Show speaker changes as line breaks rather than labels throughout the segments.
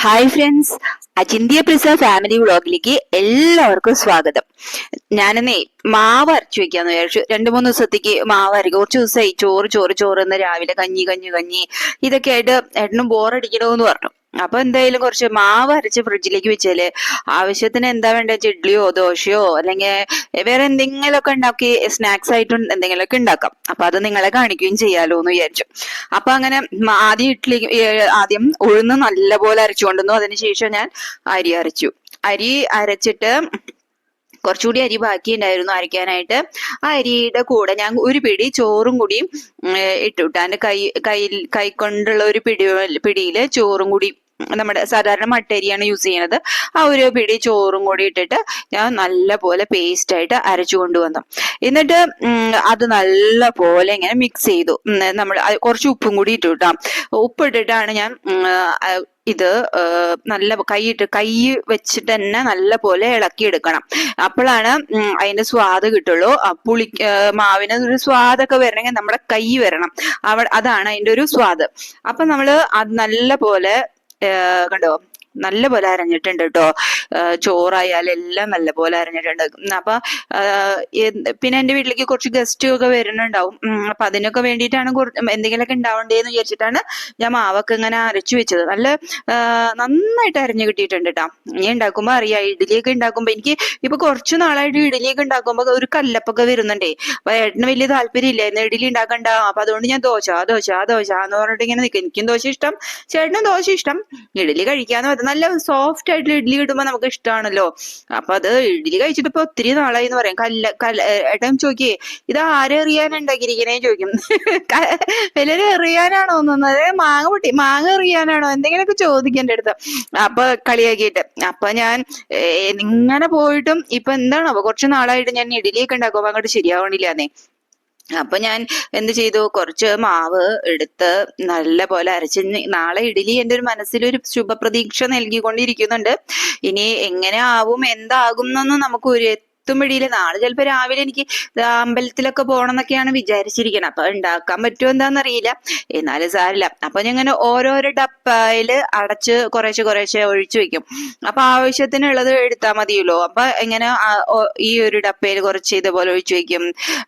Hi friends Achintya Prisa family വ്ളോഗിലേക്ക് എല്ലാവർക്കും സ്വാഗതം. ഞാനെന്നേ മാവ് അരച്ചു വെക്കാന്ന് വിചാരിച്ചു. രണ്ടു മൂന്ന് ദിവസത്തേക്ക് മാവ് അരക്കും. കുറച്ച് ദിവസമായി ചോറ് ചോറ് ചോറ് എന്ന് രാവിലെ കഞ്ഞി കഞ്ഞി കഞ്ഞി. ഇതൊക്കെ ആയിട്ട് ഏട്ടനും ബോറടിക്കണമെന്ന് പറഞ്ഞു. അപ്പൊ എന്തായാലും കുറച്ച് മാവ് അരച്ച് ഫ്രിഡ്ജിലേക്ക് വെച്ചാൽ ആവശ്യത്തിന് എന്താ വേണ്ട? ഇഡ്ഡലിയോ ദോശയോ അല്ലെങ്കിൽ വേറെ എന്തെങ്കിലുമൊക്കെ ഉണ്ടാക്കി സ്നാക്സ് ആയിട്ടും എന്തെങ്കിലുമൊക്കെ ഉണ്ടാക്കാം. അപ്പൊ അത് നിങ്ങളെ കാണിക്കുകയും ചെയ്യാലോ എന്ന് വിചാരിച്ചു. അപ്പൊ അങ്ങനെ ആദ്യം ഇഡ്ഡലി ആദ്യം ഉഴുന്ന് നല്ലപോലെ അരച്ചുകൊണ്ടിരുന്നു. അതിനുശേഷം ഞാൻ അരി അരച്ചു. അരി അരച്ചിട്ട് കുറച്ചുകൂടി അരി ബാക്കി ഉണ്ടായിരുന്നു അരയ്ക്കാനായിട്ട്. ആ അരിയുടെ കൂടെ ഞാൻ ഒരു പിടി ചോറും കൂടി ഇട്ടു. കൈ കയ്യിൽ കൈ കൊണ്ടുള്ള ഒരു പിടി പിടിയിൽ ചോറും കൂടി നമ്മുടെ സാധാരണ മട്ടരിയാണ് യൂസ് ചെയ്യുന്നത്. ആ ഒരു പിടി ചോറും കൂടി ഇട്ടിട്ട് ഞാൻ നല്ല പോലെ പേസ്റ്റ് ആയിട്ട് അരച്ചു കൊണ്ടുവന്നു. എന്നിട്ട് അത് നല്ല പോലെ ഇങ്ങനെ മിക്സ് ചെയ്തു. നമ്മൾ കുറച്ച് ഉപ്പും കൂടി ഇട്ടു കേട്ടോ ഉപ്പ് ഇട്ടിട്ടാണ് ഞാൻ ഇത് നല്ല കൈയിട്ട് കൈ വെച്ചിട്ട് തന്നെ നല്ല പോലെ ഇളക്കി എടുക്കണം. അപ്പോഴാണ് അതിന്റെ സ്വാദ് കിട്ടുള്ളൂ. പുളി മാവിന് ഒരു സ്വാദൊക്കെ വരണമെങ്കിൽ നമ്മുടെ കൈ വരണം. അവ അതാണ് അതിന്റെ ഒരു സ്വാദ്. അപ്പൊ നമ്മൾ അത് നല്ല പോലെ കണ്ടോ? നല്ല പോലെ അരഞ്ഞിട്ടുണ്ട് കേട്ടോ ചോറായാലും എല്ലാം നല്ല പോലെ അരഞ്ഞിട്ടുണ്ട്. അപ്പൊ പിന്നെ എന്റെ വീട്ടിലേക്ക് കുറച്ച് ഗസ്റ്റ് ഒക്കെ വരുന്നുണ്ടാവും. അപ്പൊ അതിനൊക്കെ വേണ്ടിയിട്ടാണ് എന്തെങ്കിലുമൊക്കെ ഉണ്ടാവണ്ടേന്ന് വിചാരിച്ചിട്ടാണ് ഞാൻ മാവൊക്കെ ഇങ്ങനെ അരച്ചു വെച്ചത്. നല്ല നന്നായിട്ട് അരഞ്ഞു കിട്ടിയിട്ടുണ്ട് കേട്ടോ ഇനി ഉണ്ടാക്കുമ്പോ അറിയാം. ഇഡ്ഡലിയൊക്കെ ഉണ്ടാക്കുമ്പോ എനിക്ക് ഇപ്പൊ കുറച്ചു നാളായിട്ട് ഇഡ്ഡലിയൊക്കെ ഉണ്ടാക്കുമ്പോ ഒരു കല്ലപ്പൊക്കെ വരുന്നുണ്ടേ. അപ്പൊ ഏട്ടന് വലിയ താല്പര്യം ഇല്ലായിരുന്നു ഇഡ്ഡലി ഉണ്ടാക്കണ്ട. അപ്പൊ അതുകൊണ്ട് ഞാൻ ദോശ ദോശ ദോശ എന്ന് പറഞ്ഞിട്ട് ഇങ്ങനെ നിൽക്കും എനിക്കും ദോശ ഇഷ്ടം. ചേട്ടനും ദോശ ഇഷ്ടം. ഇഡ്ഡലി കഴിക്കാന്ന് പറഞ്ഞാൽ നല്ല സോഫ്റ്റ് ആയിട്ടുള്ള ഇഡ്ഡലി കിട്ടുമ്പോ നമുക്ക് ഇഷ്ടമാണല്ലോ അപ്പൊ അത് ഇഡ്ഡലി കഴിച്ചിട്ട് ഇപ്പൊ ഒത്തിരി നാളായി എന്ന് പറയാം. കല്ല കല്ല ഏട്ടൻ ചോദിക്കേ ഇത് ആരെറിയാൻ ഉണ്ടാക്കിയിരിക്കണേ ചോദിക്കും. വലിയ എറിയാനാണോ തോന്നുന്നത്? മാങ്ങ പൊട്ടി മാങ്ങ എറിയാനാണോ? എന്തെങ്കിലുമൊക്കെ ചോദിക്കേണ്ട അടുത്ത്. അപ്പൊ കളിയാക്കിയിട്ട്. അപ്പൊ ഞാൻ ഇങ്ങനെ പോയിട്ടും ഇപ്പൊ എന്താണോ? കുറച്ച് നാളായിട്ട് ഞാൻ ഇഡ്ഡലിയൊക്കെ ഉണ്ടാക്കുമ്പോ അങ്ങോട്ട് ശരിയാവണില്ലാന്നേ. അപ്പൊ ഞാൻ എന്ത് ചെയ്തു? കുറച്ച് മാവ് എടുത്ത് നല്ല പോലെ അരച്ച് നാളെ ഇഡലി എന്റെ ഒരു മനസ്സിലൊരു ശുഭപ്രതീക്ഷ നൽകിക്കൊണ്ടിരിക്കുന്നുണ്ട്. ഇനി എങ്ങനെ ആവും? എന്താകും എന്നൊന്നും നമുക്ക് ഒരു എത്തുമ്പടിയില്ല നാളെ ചിലപ്പോ രാവിലെ എനിക്ക് അമ്പലത്തിലൊക്കെ പോകണം എന്നൊക്കെയാണ് വിചാരിച്ചിരിക്കുന്നത് അപ്പൊ ഉണ്ടാക്കാൻ പറ്റുമോ എന്താണെന്നറിയില്ല എന്നാലും സാരില്ല. അപ്പൊ ഞാൻ ഇങ്ങനെ ഓരോരോ ഡപ്പയിൽ അടച്ച് കുറേശ്ശെ കുറേശ്ശെ ഒഴിച്ചു വെക്കും. അപ്പൊ ആവശ്യത്തിനുള്ളത് എടുത്താൽ മതിയല്ലോ. അപ്പൊ ഇങ്ങനെ ഈ ഒരു ഡപ്പയിൽ കുറച്ച് ഇതുപോലെ ഒഴിച്ചു വെക്കും.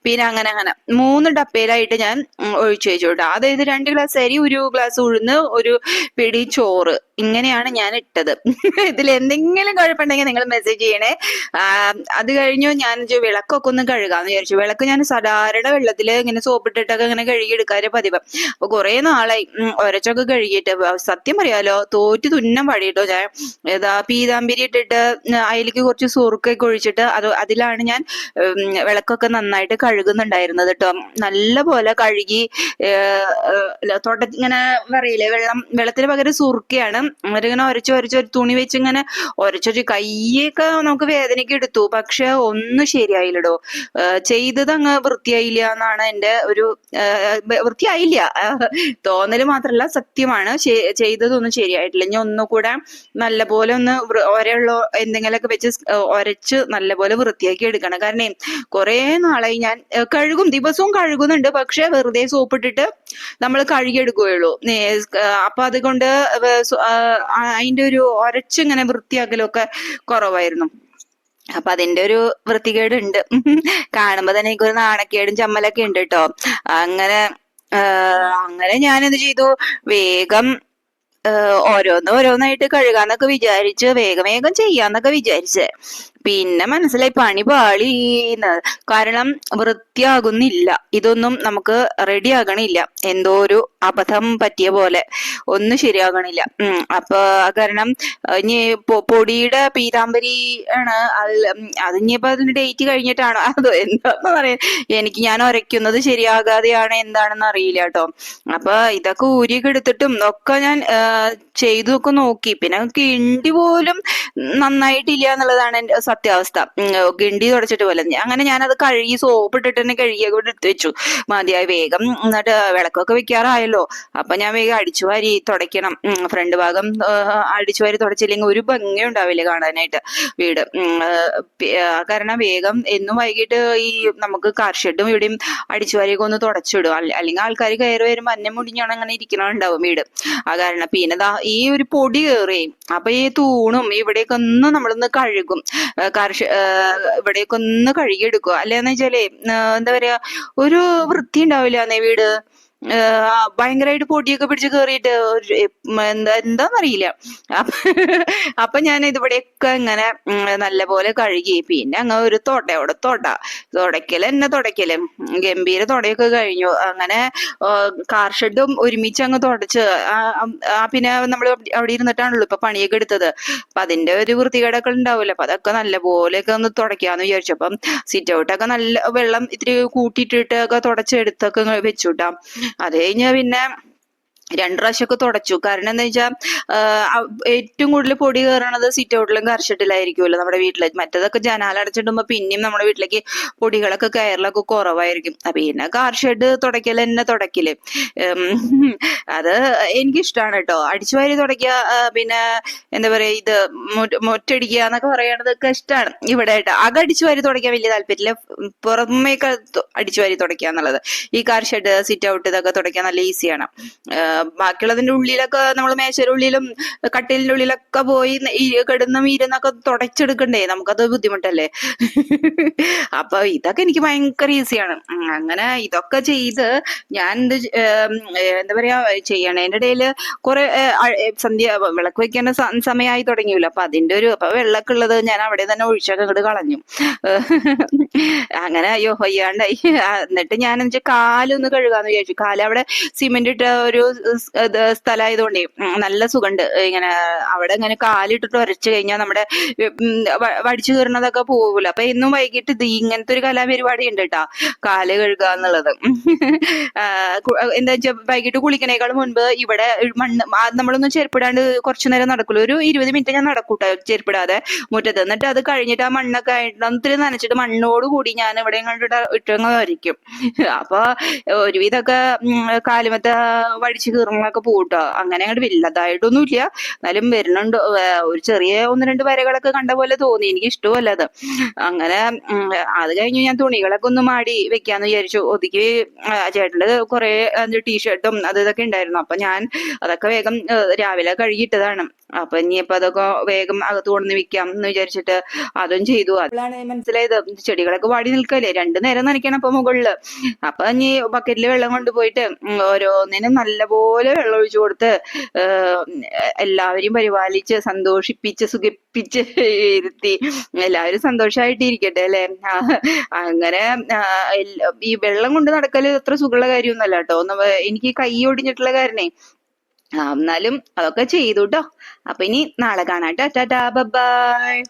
പിന്നെ അങ്ങനെ അങ്ങനെ. മൂന്ന് ഡപ്പയിലായിട്ട് ഞാൻ ഒഴിച്ചു വെച്ചു കേട്ടോ അതായത് രണ്ട് ഗ്ലാസ് അരി ഒരു ഗ്ലാസ് ഉഴുന്ന് ഒരു പിടി ചോറ്. ഇങ്ങനെയാണ് ഞാൻ ഇട്ടത്. ഇതിൽ എന്തെങ്കിലും കുഴപ്പമുണ്ടെങ്കിൽ നിങ്ങൾ മെസ്സേജ് ചെയ്യണേ. അത് കഴിഞ്ഞു ഞാൻ വിളക്കൊക്കെ ഒന്ന് കഴുകാന്ന് വിചാരിച്ചു. വിളക്ക് ഞാൻ സാധാരണ വെള്ളത്തിൽ ഇങ്ങനെ സോപ്പിട്ടിട്ടൊക്കെ ഇങ്ങനെ കഴുകിയെടുക്കാറ് പതിവ്. അപ്പൊ കുറെ നാളായി. ഒരച്ചൊക്കെ കഴുകിയിട്ട്. സത്യം പറയാലോ തോറ്റ് തുന്നം പഴിയിട്ടോ ഞാൻ ഏതാ പീതാമ്പിരി ഇട്ടിട്ട് അതിലേക്ക് കുറച്ച് സുറുക്കൊക്കെ ഒഴിച്ചിട്ട് അത് അതിലാണ് ഞാൻ വിളക്കൊക്കെ നന്നായിട്ട് കഴുകുന്നുണ്ടായിരുന്നത് കേട്ടോ നല്ല പോലെ കഴുകി തുട ഇങ്ങനെ പറയില്ലേ വെള്ളം വെള്ളത്തിന് പകരം സുറുക്കയാണ്. അവരിങ്ങനെ ഒരച്ച് ഒരച്ച് ഒരു തുണി വെച്ച് ഇങ്ങനെ ഒരച്ചൊരു കയ്യൊക്കെ നമുക്ക് വേദനയ്ക്ക് എടുത്തു. പക്ഷെ ഒന്നും ശരിയായില്ലടോ. ചെയ്തത് അങ്ങ് വൃത്തിയായില്ല എന്നാണ് എന്റെ ഒരു വൃത്തിയായില്ല. തോന്നൽ മാത്രല്ല സത്യമാണ്. ചെയ്തതൊന്നും ശരിയായിട്ടില്ല. ഇനി ഒന്നുകൂടെ നല്ലപോലെ ഒന്ന് ഒരയുള്ള എന്തെങ്കിലുമൊക്കെ വെച്ച് ഒരച്ച് നല്ല ഒരച്ച് നല്ലപോലെ വൃത്തിയാക്കി എടുക്കണം. കാരണം കുറെ നാളായി ഞാൻ കഴുകും. ദിവസവും കഴുകുന്നുണ്ട്. പക്ഷെ വെറുതെ സോപ്പിട്ടിട്ട് നമ്മൾ കഴുകിയെടുക്കുകയുള്ളൂ. അപ്പൊ അതുകൊണ്ട് അതിന്റെ ഒരു ഒരച്ചിങ്ങനെ വൃത്തിയാക്കലൊക്കെ കുറവായിരുന്നു. അപ്പൊ അതിന്റെ ഒരു വൃത്തികേട് ഉണ്ട് കാണുമ്പോ തന്നെ എനിക്കൊരു നാണക്കേടും ചമ്മലൊക്കെ ഉണ്ട് കേട്ടോ അങ്ങനെ അങ്ങനെ ഞാൻ എന്ത് ചെയ്തു? വേഗം ഓരോന്ന് ഓരോന്നായിട്ട് കഴുകാന്നൊക്കെ വിചാരിച്ച് വേഗം വേഗം ചെയ്യാന്നൊക്കെ വിചാരിച്ച്. പിന്നെ മനസ്സിലായി പണി പാളീന്ന് കാരണം വൃത്തിയാകുന്നില്ല. ഇതൊന്നും നമുക്ക് റെഡി ആകണില്ല. എന്തോ ഒരു അബദ്ധം പറ്റിയ പോലെ. ഒന്നും ശരിയാകണില്ല. അപ്പൊ കാരണം ഇനി പൊടിയുടെ പീതാംബരി ആണ്. അത് ഇനിയിപ്പോ അതിന്റെ ഡേറ്റ് കഴിഞ്ഞിട്ടാണോ? അതോ എന്താന്ന് പറയാ എനിക്ക് ഞാൻ ഉരയ്ക്കുന്നത് ശരിയാകാതെയാണ് എന്താണെന്ന് അറിയില്ല കേട്ടോ. അപ്പൊ ഇതൊക്കെ ഊരിയൊക്കെ എടുത്തിട്ടും ഒക്കെ ഞാൻ ചെയ്തു ചെയ്തൊക്കെ നോക്കി. പിന്നെ കിണ്ടി പോലും നന്നായിട്ടില്ല എന്നുള്ളതാണ് എന്റെ സത്യാവസ്ഥ ഗിണ്ടി തുടച്ചിട്ട് പോലെ. അങ്ങനെ ഞാനത് കഴുകി സോപ്പ് ഇട്ടിട്ട് തന്നെ കഴുകി കൂടെ എടുത്തു വെച്ചു. മതിയായി വേഗം. എന്നിട്ട് വിളക്കൊക്കെ വെക്കാറായല്ലോ. അപ്പൊ ഞാൻ വേഗം അടിച്ചു വാരി തുടയ്ക്കണം. ഫ്രണ്ട് ഭാഗം അടിച്ചു വാരി തുടച്ചില്ലെങ്കിൽ ഒരു ഭംഗി ഉണ്ടാവില്ല കാണാനായിട്ട് വീട്. കാരണം വേഗം എന്നും വൈകിട്ട് ഈ നമുക്ക് കാർ ഷെഡും ഇവിടെയും അടിച്ചു വാരിയൊക്കെ ഒന്ന് തുടച്ചിടും. അല്ല- അല്ലെങ്കിൽ ആൾക്കാർ കയറി വരുമ്പോൾ അന്നെ മുടിഞ്ഞാണ് അങ്ങനെ ഇരിക്കണുണ്ടാവും വീട്. ആ കാരണം പിന്നെ ഈ ഒരു പൊടി കയറി അപ്പൊ ഈ തൂണും ഇവിടെയൊക്കെ ഒന്ന് നമ്മളൊന്ന് കഴുകും. കാർഷിക ഇവിടെയൊക്കെ ഒന്ന് കഴുകിയെടുക്കുക. അല്ലെന്ന് വെച്ചാലേ എന്താ പറയാ ഒരു വൃത്തി ഉണ്ടാവില്ല വീട്? ഭയങ്കരമായിട്ട് പൊടിയൊക്കെ പിടിച്ച് കേറിയിട്ട് ഒരു എന്താ എന്താന്നറിയില്ല. അപ്പൊ ഞാൻ ഇതിവിടെയൊക്കെ ഇങ്ങനെ നല്ല പോലെ കഴുകി. പിന്നെ അങ്ങ് ഒരു അവിടെ തൊട. തുടയ്ക്കൽ എന്നെ തുടയ്ക്കൽ. ഗംഭീര തുടയൊക്കെ കഴിഞ്ഞു. അങ്ങനെ കാർ ഷെഡും ഒരുമിച്ച് അങ്ങ് തുടച്ച്. പിന്നെ നമ്മൾ അവിടെ ഇരുന്നിട്ടാണല്ലോ ഇപ്പൊ പണിയൊക്കെ എടുത്തത്. അപ്പൊ അതിന്റെ ഒരു വൃത്തികേടൊക്കെ ഉണ്ടാവില്ല അപ്പൊ അതൊക്കെ നല്ല നല്ലപോലെയൊക്കെ ഒന്ന് തുടയ്ക്കാന്ന് വിചാരിച്ചു. അപ്പം സിറ്റ് ഔട്ടൊക്കെ നല്ല വെള്ളം ഇത്തിരി കൂട്ടിയിട്ടിട്ടൊക്കെ തുടച്ചെടുത്തൊക്കെ വെച്ചു വെച്ചുട്ടാ. അത് കഴിഞ്ഞ് പിന്നെ രണ്ടു പ്രാവശ്യമൊക്കെ തുടച്ചു. കാരണം എന്താ വെച്ചാൽ ഏറ്റവും കൂടുതൽ പൊടി കയറണത് സിറ്റ് ഔട്ടിലും കർഷട്ടിലായിരിക്കുമല്ലോ നമ്മുടെ വീട്ടിൽ. മറ്റേതൊക്കെ ജനാല അടച്ചിടുമ്പോൾ പിന്നെയും നമ്മുടെ വീട്ടിലേക്ക് പൊടികളൊക്കെ കയറലൊക്കെ കുറവായിരിക്കും. പിന്നെ കാർഷെഡ് ഷെഡ് തുടയ്ക്കൽ തന്നെ തുടക്കൽ. അത് എനിക്കിഷ്ടമാണ് കേട്ടോ. അടിച്ചു വാരി തുടയ്ക്കുക പിന്നെ എന്താ പറയാ ഇത് മുറ്റടിക്കുക എന്നൊക്കെ പറയണതൊക്കെ ഇഷ്ടമാണ് ഇവിടെ ആയിട്ട് അകം അടിച്ചു വാരി തുടക്കാൻ വലിയ താല്പര്യമില്ല. പുറമേക്ക് അടിച്ചു വാരി തുടക്കുക എന്നുള്ളത്. ഈ കാർഷെഡ് സിറ്റ് ഔട്ട് ഇതൊക്കെ തുടക്കാൻ നല്ല ഈസിയാണ് ബാക്കിയുള്ളതിന്റെ ഉള്ളിലൊക്കെ നമ്മൾ മേശയുടെ ഉള്ളിലും കട്ടിലിന്റെ ഉള്ളിലൊക്കെ പോയി കിടന്നും ഇരുന്നൊക്കെ തുടച്ചെടുക്കണ്ടേ? നമുക്കത് ബുദ്ധിമുട്ടല്ലേ? അപ്പൊ ഇതൊക്കെ എനിക്ക് ഭയങ്കര ഈസിയാണ്. അങ്ങനെ ഇതൊക്കെ ചെയ്ത് ഞാൻ എന്ത് എന്താ പറയാ ചെയ്യണേന്റെ ഇടയിൽ കുറെ ഏ, അ- ഏ, സന്ധ്യ വിളക്ക് വെക്കേണ്ട സമയമായി തുടങ്ങിയല്ലോ. അപ്പൊ അതിന്റെ ഒരു അപ്പൊ വെള്ളമൊക്കെ ഉള്ളത് ഞാൻ അവിടെ തന്നെ ഒഴിച്ചൊക്കെ ഇങ്ങോട്ട് കളഞ്ഞു. അങ്ങനെ അയ്യോ വയ്യാണ്ടായി. എന്നിട്ട് ഞാൻ വെച്ചാൽ കാലൊന്ന് കഴുകാന്ന് വിചാരിച്ചു. കാൽ അവിടെ സിമെന്റ് ഇട്ട ഒരു സ്ഥലമായതുകൊണ്ടേ നല്ല സുഖമുണ്ട് ഇങ്ങനെ അവിടെ ഇങ്ങനെ കാലിട്ടിട്ട് ഉരച്ചു കഴിഞ്ഞാൽ നമ്മുടെ വടിച്ചു കയറുന്നതൊക്കെ പോകൂല അപ്പൊ എന്നും വൈകിട്ട് ഇത് ഇങ്ങനത്തെ ഒരു കലാപരിപാടി ഉണ്ട് കേട്ടാ കാൽ കഴുകുക എന്നുള്ളത്. എന്താ വെച്ചാ വൈകിട്ട് കുളിക്കണേക്കാൾ മുൻപ് ഇവിടെ മണ്ണ് നമ്മളൊന്നും ചെരുപ്പിടാണ്ട് കുറച്ചു നേരം നടക്കുള്ളൂ ഒരു ഇരുപത് മിനിറ്റ് ഞാൻ നടക്കൂട്ടോ ചെരുപ്പിടാതെ മുറ്റത്ത്. എന്നിട്ട് അത് കഴിഞ്ഞിട്ട് ആ മണ്ണൊക്കെ ആയിട്ട് ഒത്തിരി നനച്ചിട്ട് മണ്ണോട് കൂടി ഞാൻ ഇവിടെ ഇട്ടങ്ങ് വരയ്ക്കും. അപ്പൊ ഒരുവിധമൊക്കെ കാലുമത്തെ വടിച്ച് കീറുന്നൊക്കെ പോട്ടോ അങ്ങനെ അങ്ങോട്ട് വലുതായിട്ടൊന്നും ഇല്ല എന്നാലും വരുന്നുണ്ട്. ഒരു ചെറിയ ഒന്ന് രണ്ട് വരകളൊക്കെ കണ്ട പോലെ തോന്നി. എനിക്ക് ഇഷ്ടമല്ല അത്. അങ്ങനെ അത് കഴിഞ്ഞ് ഞാൻ തുണികളൊക്കെ ഒന്ന് മാടി വെക്കാന്ന് വിചാരിച്ചു. ഒതുക്കി ചേട്ടന്റെ കുറെ ടീഷർട്ടും അത് ഇതൊക്കെ ഉണ്ടായിരുന്നു. അപ്പൊ ഞാൻ അതൊക്കെ വേഗം രാവിലെ കഴുകിയിട്ടതാണ് അപ്പൊ ഇനിയിപ്പോ അതൊക്കെ വേഗം അകത്ത് കൊണ്ടുവന്ന് വിൽക്കാം എന്ന് വിചാരിച്ചിട്ട് അതും ചെയ്തു. അപ്പോഴാണ് മനസ്സിലായത്. ചെടികളൊക്കെ വാടി നിൽക്കല്ലേ? രണ്ടു നേരം നനയ്ക്കണം അപ്പൊ മുകളിൽ. അപ്പൊ ഇനി ബക്കറ്റിൽ വെള്ളം കൊണ്ടുപോയിട്ട് ഓരോന്നിനും നല്ലപോലെ വെള്ളം ഒഴിച്ചു കൊടുത്ത് എല്ലാവരെയും പരിപാലിച്ച് സന്തോഷിപ്പിച്ച് സുഖിപ്പിച്ച് ഇരുത്തി എല്ലാവരും സന്തോഷമായിട്ട് ഇരിക്കട്ടെ അല്ലെ അങ്ങനെ ഈ വെള്ളം കൊണ്ട് നടക്കൽ അത്ര സുഖമുള്ള കാര്യമൊന്നുമല്ല കേട്ടോ. എനിക്ക് കൈ ഒടിഞ്ഞിട്ടുള്ള കാരണേ. എന്നാലും അതൊക്കെ ചെയ്തു കേട്ടോ അപ്പൊ ഇനി നാളെ കാണാം. Tata bye.